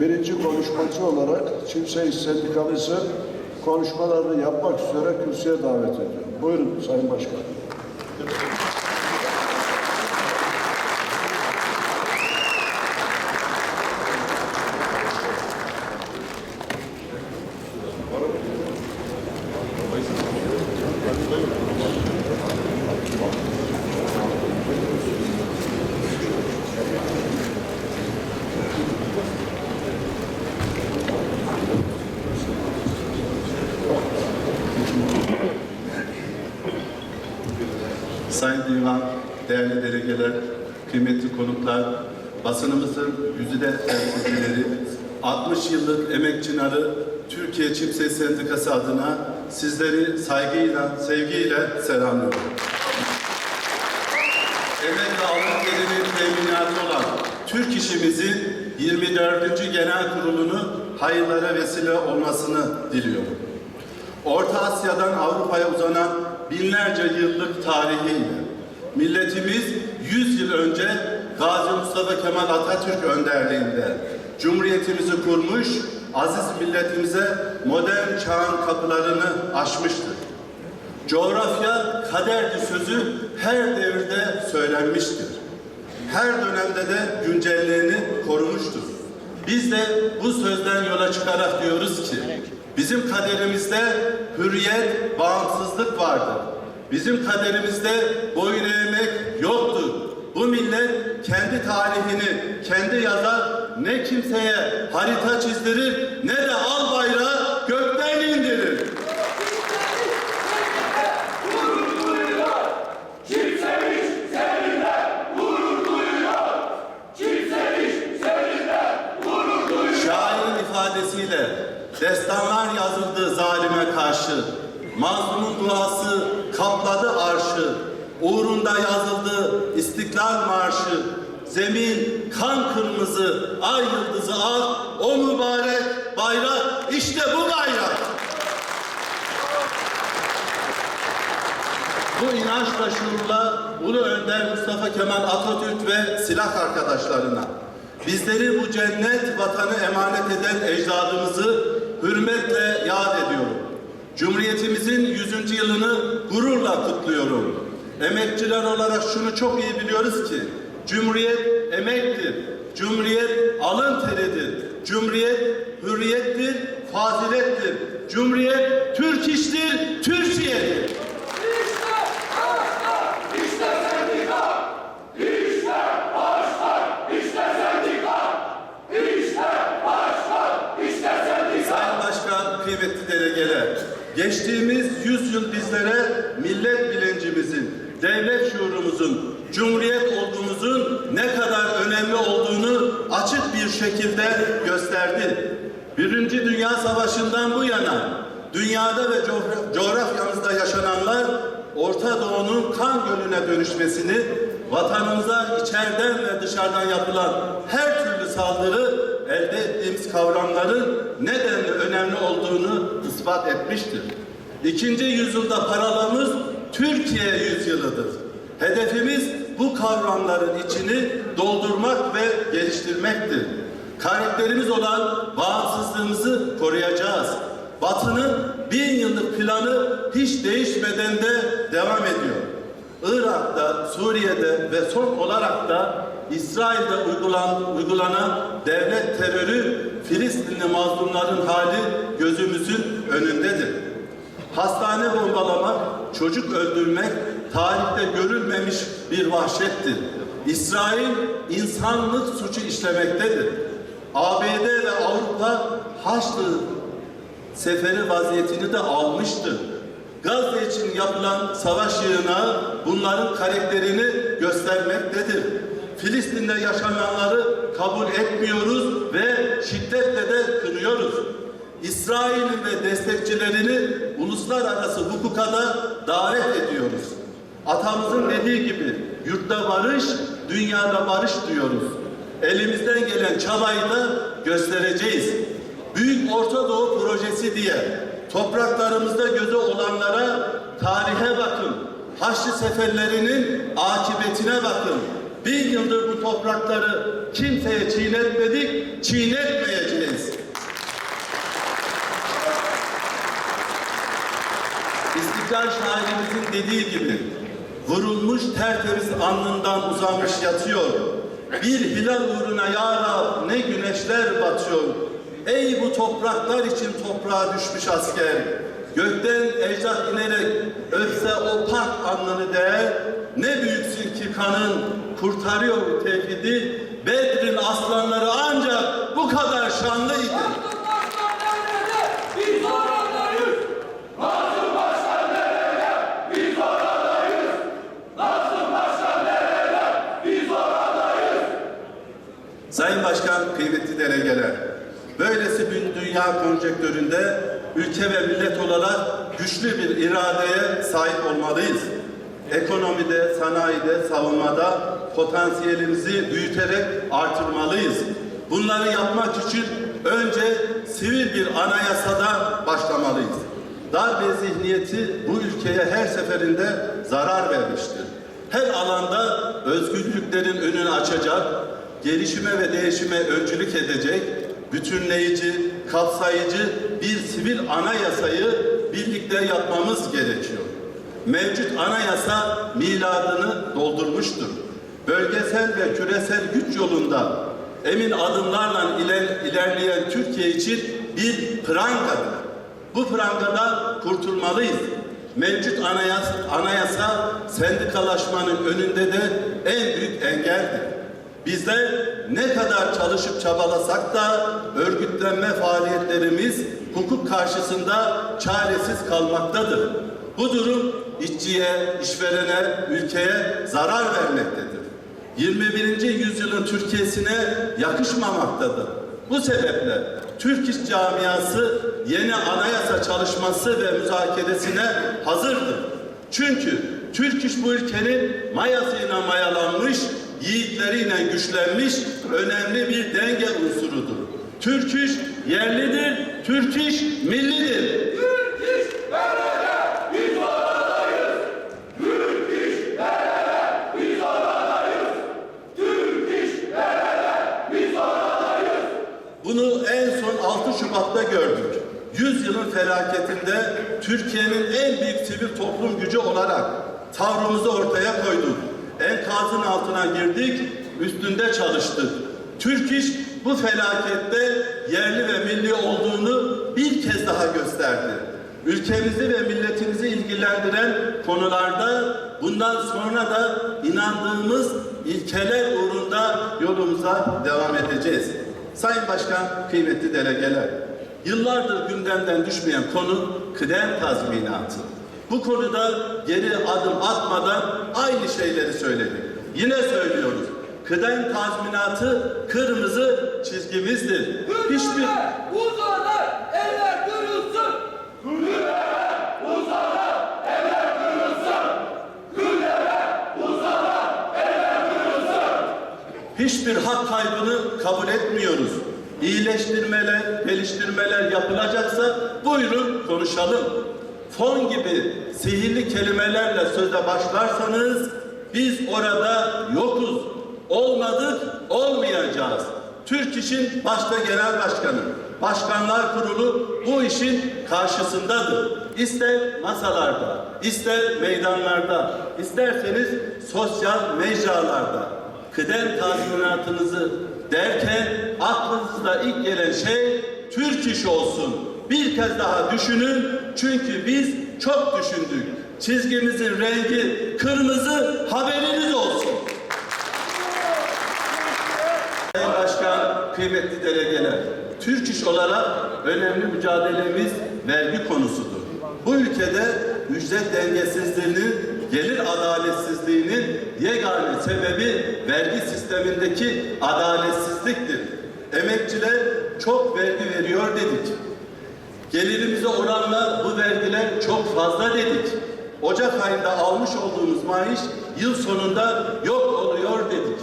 birinci konuşmacı olarak Çimse İş Sendikamızı konuşmalarını yapmak üzere kürsüye davet ediyorum. Buyurun Sayın Başkan. Sayın Divan, değerli delegeler, kıymetli konuklar, basınımızın güzide temsilcileri, 60 yıllık emek çınarı Türkiye Çimse Sendikası adına sizleri saygıyla, sevgiyle selamlıyorum. Emek ve alın geliri teminatı olan Türk işimizin 24. Genel Kurulu'nu hayırlara vesile olmasını diliyorum. Orta Asya'dan Avrupa'ya uzanan binlerce yıllık tarihiyle milletimiz 100 yıl önce Gazi Mustafa Kemal Atatürk önderliğinde Cumhuriyetimizi kurmuş, aziz milletimize modern çağın kapılarını açmıştır. Coğrafya kaderdi sözü her devirde söylenmiştir. Her dönemde de güncelliğini korumuştur. Biz de bu sözden yola çıkarak diyoruz ki bizim kaderimizde hürriyet, bağımsızlık vardır. Bizim kaderimizde boyun eğmek yoktur. Bu millet kendi tarihini kendi yazar, ne kimseye harita çizdirir ne de al bayrağı gökten indirir. Şairin ifadesiyle destanlar yazıldı zalime karşı. Mazlumun duası kapladı arşı. Uğrunda yazıldı İstiklal Marşı. Zemin kan kırmızı, ay yıldızı ak. O mübarek bayrak işte bu bayrak. Bu inançla şuurla Ulu Önder Mustafa Kemal Atatürk ve silah arkadaşlarına bizleri bu cennet vatanı emanet eden ecdadımızı hürmetle yad ediyorum. Cumhuriyetimizin 100. yılını gururla kutluyorum. Emekçiler olarak şunu çok iyi biliyoruz ki Cumhuriyet emektir. Cumhuriyet alın teridir. Cumhuriyet hürriyettir, fazilettir. Cumhuriyet Türk iştir, Türkiye'dir. Kıymetli delegeler, geçtiğimiz yüzyıl bizlere millet bilincimizin, devlet şuurumuzun, cumhuriyet olduğumuzun ne kadar önemli olduğunu açık bir şekilde gösterdi. Birinci Dünya Savaşı'ndan bu yana dünyada ve coğra- coğrafyamızda yaşananlar Orta Doğu'nun kan gölüne dönüşmesini, vatanımıza içeriden ve dışarıdan yapılan her türlü saldırı elde ettiğimiz kavramların nedenle önemli olduğunu ispat etmiştir. İkinci yüzyılda paralığımız Türkiye yüzyılıdır. Hedefimiz bu kavramların içini doldurmak ve geliştirmektir. Karakterimiz olan bağımsızlığımızı koruyacağız. Batı'nın bin yıllık planı hiç değişmeden de devam ediyor. Irak'ta, Suriye'de ve son olarak da İsrail'de uygulan, uygulanan devlet terörü Filistinli mazlumların hali gözümüzün önündedir. Hastane bombalamak, çocuk öldürmek tarihte görülmemiş bir vahşettir. İsrail insanlık suçu işlemektedir. ABD ve Avrupa Haçlı seferi vaziyetini de almıştır. Gazze için yapılan savaş yığınağı bunların karakterini göstermektedir. Filistin'de yaşananları kabul etmiyoruz ve şiddetle de kınıyoruz. İsrail'in ve destekçilerini uluslararası hukuka da davet ediyoruz. Atamızın dediği gibi yurtta barış, dünyada barış diyoruz. Elimizden gelen çabayı da göstereceğiz. Büyük Orta Doğu Projesi diye topraklarımızda gözü olanlara tarihe bakın. Haçlı seferlerinin akıbetine bakın. Bin yıldır bu toprakları kimseye çiğnetmedik, çiğnetmeyeceğiz. İstiklal şairimizin dediği gibi vurulmuş tertemiz alnından uzanmış yatıyor. Bir hilal uğruna ya Rab ne güneşler batıyor. Ey bu topraklar için toprağa düşmüş asker. Gökten ecdat inerek öpse o pak alnını değer. Ne büyüksün ki kanın kurtarıyor bu tevhidi. Bedrin aslanları ancak bu kadar şanlıydı. Sayın Başkan, kıymetli delegeler, böylesi bir dünya konjektöründe ülke ve millet olarak güçlü bir iradeye sahip olmalıyız. Ekonomide, sanayide, savunmada potansiyelimizi büyüterek artırmalıyız. Bunları yapmak için önce sivil bir anayasadan başlamalıyız. Darbe zihniyeti bu ülkeye her seferinde zarar vermiştir. Her alanda özgürlüklerin önünü açacak, gelişime ve değişime öncülük edecek, bütünleyici, kapsayıcı bir sivil anayasayı birlikte yapmamız gerekiyor. Mevcut anayasa miladını doldurmuştur. Bölgesel ve küresel güç yolunda emin adımlarla iler- ilerleyen Türkiye için bir prangadır. Bu prangadan kurtulmalıyız. Mevcut anayasa, anayasa sendikalaşmanın önünde de en büyük engeldir. Bizler ne kadar çalışıp çabalasak da örgütlenme faaliyetlerimiz hukuk karşısında çaresiz kalmaktadır. Bu durum işçiye, işverene, ülkeye zarar vermektedir. 21. yüzyılın Türkiye'sine yakışmamaktadır. Bu sebeple Türk İş camiası yeni anayasa çalışması ve müzakeresine hazırdır. Çünkü Türk İş bu ülkenin mayasıyla mayalanmış, yiğitleriyle güçlenmiş önemli bir denge unsurudur. Türk İş yerlidir, Türk İş millidir. 6 Şubat'ta gördük. 100 yılın felaketinde Türkiye'nin en büyük sivil toplum gücü olarak tavrımızı ortaya koyduk. Enkazın altına girdik, üstünde çalıştık. Türk İş bu felakette yerli ve milli olduğunu bir kez daha gösterdi. Ülkemizi ve milletimizi ilgilendiren konularda bundan sonra da inandığımız ilkeler uğrunda yolumuza devam edeceğiz. Sayın Başkan, kıymetli delegeler, yıllardır gündemden düşmeyen konu kıdem tazminatı. Bu konuda geri adım atmadan aynı şeyleri söyledik. Yine söylüyoruz. Kıdem tazminatı kırmızı çizgimizdir. Hiçbir Hiçbir uzanar, eller kırılsın. hiçbir hak kaybını kabul etmiyoruz. İyileştirmeler, geliştirmeler yapılacaksa buyurun konuşalım. Fon gibi sihirli kelimelerle sözde başlarsanız biz orada yokuz. Olmadık, olmayacağız. Türk İş'in başta genel başkanı, başkanlar kurulu bu işin karşısındadır. İster masalarda, ister meydanlarda, isterseniz sosyal mecralarda kıdem tazminatınızı derken aklınızda ilk gelen şey Türk iş olsun. Bir kez daha düşünün çünkü biz çok düşündük. Çizgimizin rengi kırmızı haberiniz olsun. Sayın Başkan, kıymetli delegeler, Türk iş olarak önemli mücadelemiz vergi konusudur. Bu ülkede ücret dengesizliğinin, gelir adaletsizliğinin yegane sebebi vergi sistemindeki adaletsizliktir. Emekçiler çok vergi veriyor dedik. Gelirimize oranla bu vergiler çok fazla dedik. Ocak ayında almış olduğumuz maaş yıl sonunda yok oluyor dedik.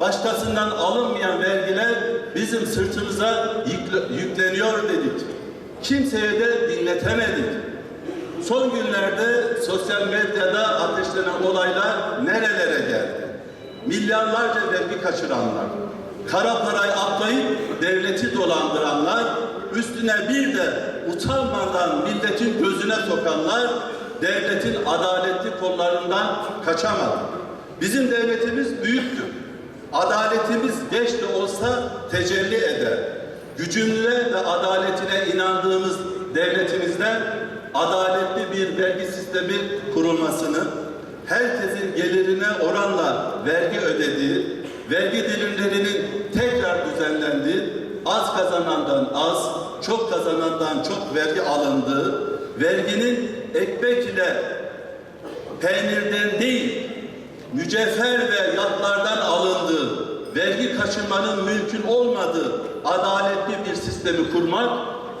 Başkasından alınmayan vergiler bizim sırtımıza yükle- yükleniyor dedik. Kimseye de dinletemedik. Son günlerde sosyal medyada ateşlenen olaylar nerelere geldi? Milyarlarca vergi kaçıranlar, kara parayı atlayıp devleti dolandıranlar, üstüne bir de utanmadan milletin gözüne sokanlar, devletin adaletli kollarından kaçamadı. Bizim devletimiz büyüktür. Adaletimiz geç de olsa tecelli eder. Gücümüze ve adaletine inandığımız devletimizden adaletli bir vergi sistemi kurulmasını, herkesin gelirine oranla vergi ödediği, vergi dilimlerinin tekrar düzenlendiği, az kazanandan az, çok kazanandan çok vergi alındığı, verginin ekmek ile peynirden değil, mücevher ve yatlardan alındığı, vergi kaçırmanın mümkün olmadığı adaletli bir sistemi kurmak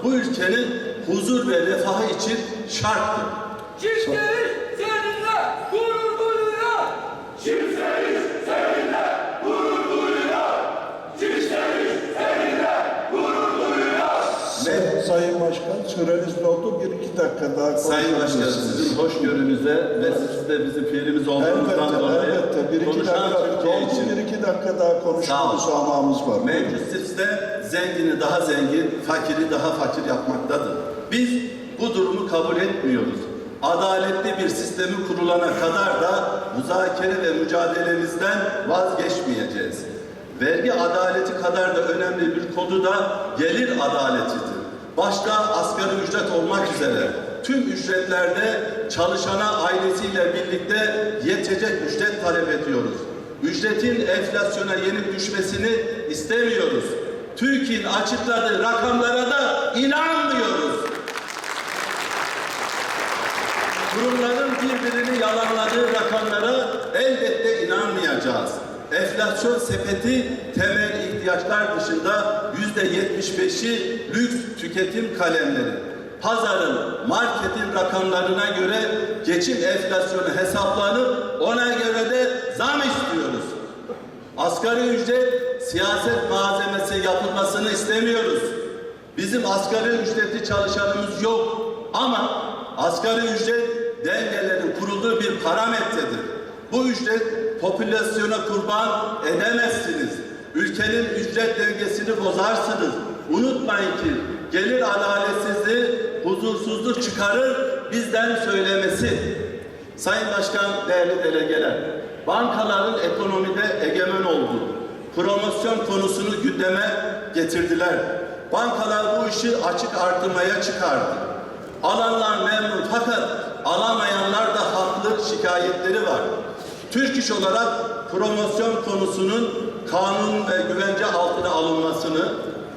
bu ülkenin huzur ve refahı için şarttır. Çiftçiyiz seninle gurur duyuyor. Çiftçiyiz seninle gurur duyuyor. Çiftçiyiz seninle gurur duyuyor. Sayın, Sayın Başkan süreniz doldu. Bir iki dakika daha Sayın Başkan sizin hoşgörünüze ve siz de bizim fiilimiz olduğunuzdan Elbette, dolayı elbette. Bir iki konuşan dakika, Türkiye doldu için bir iki dakika daha konuşma Sağ ol. müsamahımız var. Mevcut sistem zengini daha zengin, fakiri daha fakir yapmaktadır. Biz bu durumu kabul etmiyoruz. Adaletli bir sistemi kurulana kadar da müzakere ve mücadelemizden vazgeçmeyeceğiz. Vergi adaleti kadar da önemli bir kodu da gelir adaletidir. Başta asgari ücret olmak üzere tüm ücretlerde çalışana ailesiyle birlikte yetecek ücret talep ediyoruz. Ücretin enflasyona yenik düşmesini istemiyoruz. TÜİK'in açıkladığı rakamlara da inanmıyoruz. Birbirini yalanladığı rakamlara elbette inanmayacağız. Enflasyon sepeti temel ihtiyaçlar dışında yüzde yetmiş beşi lüks tüketim kalemleri. Pazarın, marketin rakamlarına göre geçim enflasyonu hesaplanıp ona göre de zam istiyoruz. Asgari ücret siyaset malzemesi yapılmasını istemiyoruz. Bizim asgari ücretli çalışanımız yok ama asgari ücret dengelerin kurulduğu bir parametredir. Bu ücret popülasyona kurban edemezsiniz. Ülkenin ücret dengesini bozarsınız. Unutmayın ki gelir adaletsizliği huzursuzluk çıkarır bizden söylemesi. Sayın Başkan, değerli delegeler, bankaların ekonomide egemen olduğu promosyon konusunu gündeme getirdiler. Bankalar bu işi açık artırmaya çıkardı. Alanlar memnun fakat alamayanlar da haklı şikayetleri var. Türk İş olarak promosyon konusunun kanun ve güvence altına alınmasını,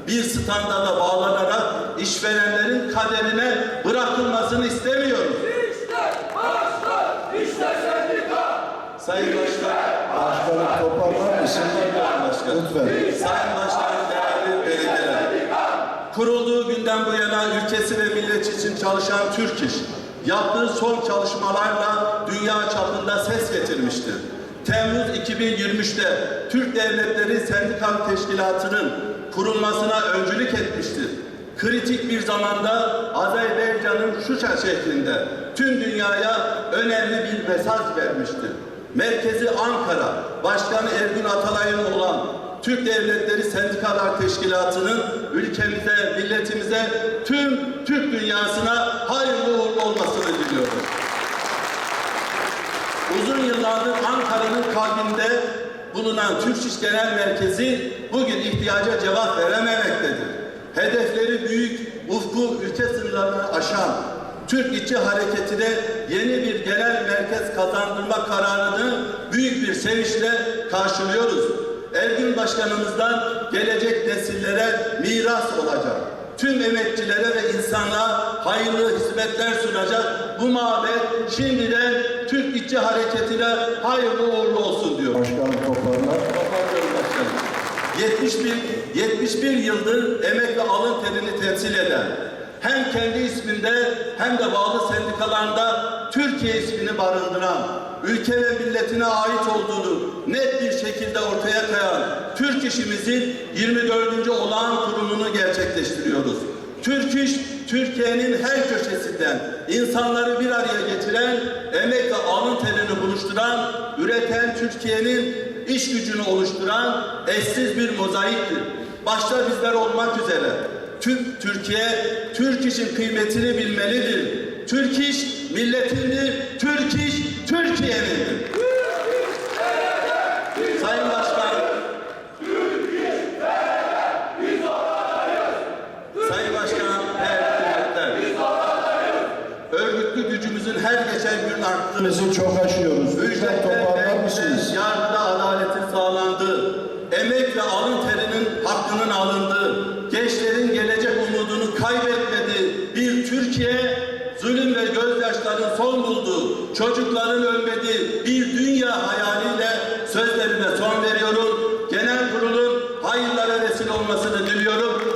bir standarda bağlanarak işverenlerin kaderine bırakılmasını istemiyoruz. İşte maaşlar, işte sendika. Sayın Başkan, Başkanım toparlar mısın? Başkan. Lütfen. Sayın Başkanım, değerli belediyeler. Kurulduğu günden bu yana ülkesi ve milleti için çalışan Türk İş, yaptığı son çalışmalarla dünya çapında ses getirmiştir. Temmuz 2023'te Türk Devletleri Sendikal Teşkilatı'nın kurulmasına öncülük etmiştir. Kritik bir zamanda Azerbaycan'ın Şuşa şehrinde tüm dünyaya önemli bir mesaj vermiştir. Merkezi Ankara, Başkanı Ergün Atalay'ın olan Türk Devletleri Sendikalar Teşkilatı'nın ülkemize, milletimize, tüm Türk dünyasına hayırlı uğurlu olmasını diliyorum. Uzun yıllardır Ankara'nın kalbinde bulunan Türk İş Genel Merkezi bugün ihtiyaca cevap verememektedir. Hedefleri büyük, ufku ülke sınırlarını aşan Türk İşçi Hareketi'ne yeni bir genel merkez kazandırma kararını büyük bir sevinçle karşılıyoruz. Ergün Başkanımızdan gelecek nesillere miras olacak. Tüm emekçilere ve insanlığa hayırlı hizmetler sunacak bu mabet şimdiden Türk İşçi Hareketi'ne hayırlı uğurlu olsun diyor. Başkanım toparlar. Toparlıyorum başkanım. 71, 71 yıldır emek ve alın terini temsil eden, hem kendi isminde hem de bağlı sendikalarında Türkiye ismini barındıran, ülke ve milletine ait olduğunu net bir şekilde ortaya koyan Türk işimizin 24. olağan kurulunu gerçekleştiriyoruz. Türk İş, Türkiye'nin her köşesinden insanları bir araya getiren, emek ve alın terini buluşturan, üreten Türkiye'nin iş gücünü oluşturan eşsiz bir mozaiktir. Başta bizler olmak üzere tüm Türkiye, Türk işin kıymetini bilmelidir. Türk iş milletindir, Türk iş Türkiye'nindir. Sayın Başkan, Sayın Başkan, değerli örgütlü gücümüzün her geçen gün arttığı Bizi çok aşıyoruz. Türkiye zulüm ve gözyaşların son bulduğu, çocukların ölmediği bir dünya hayaliyle sözlerime son veriyorum. Genel kurulun hayırlara vesile olmasını diliyorum.